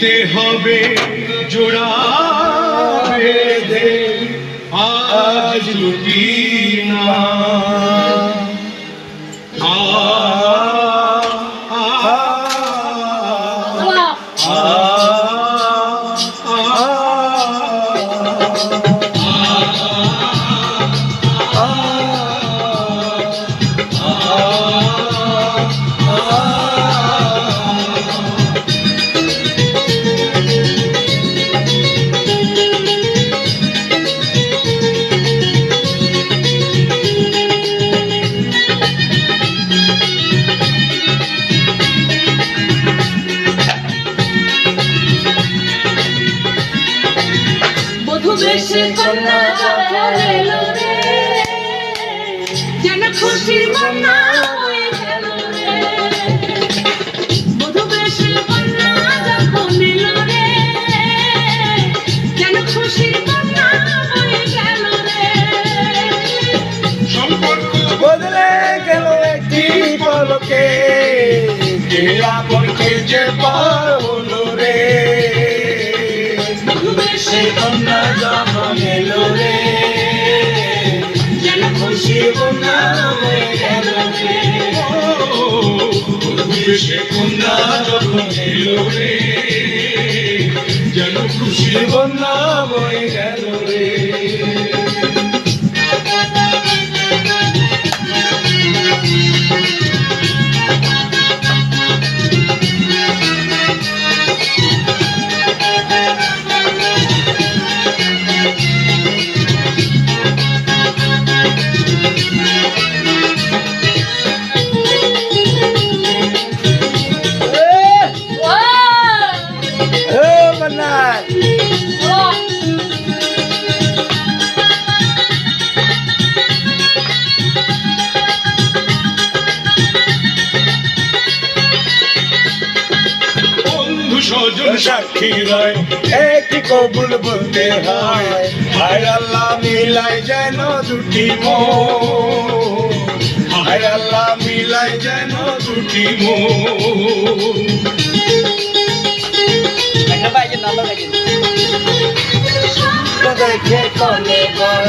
দিতে হবে জোড়া বেঁধে আজ লুটি না আ, বেশে কন্যা যখন এলো রে যেন খুশির সম্পর্ক বদলে গেল একটি পলকে। কে আপনকে যে পার বেশে কন্যা যখন এলো রে। যেন খুশি কন্যা হয়ে সে কন্যা যখন এলো রে। যেন খুশি বন্যা হয়ে গেল রে। Thank you. স্বজন সাক্ষী রয় একটি কবুল বলতে হয়। হায় আল্লাহ মিলাই যেন দুটি মন। হায় আল্লাহ মিলাই যেন দুটি মন। দেখে কলে ঘর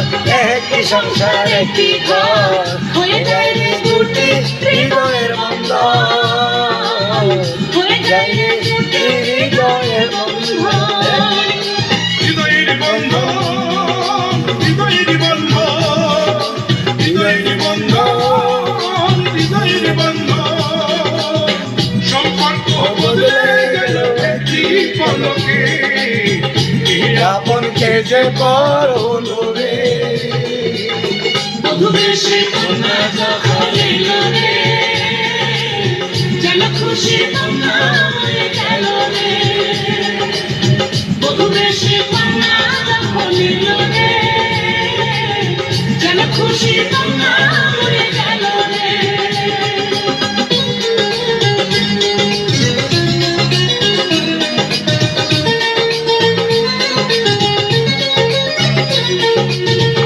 একটি সংসার একটি ঘর। হয়ে যায় দুটি হৃদয়ের মন্দ আপনকে যে পর হলো রে বেশে কন্যা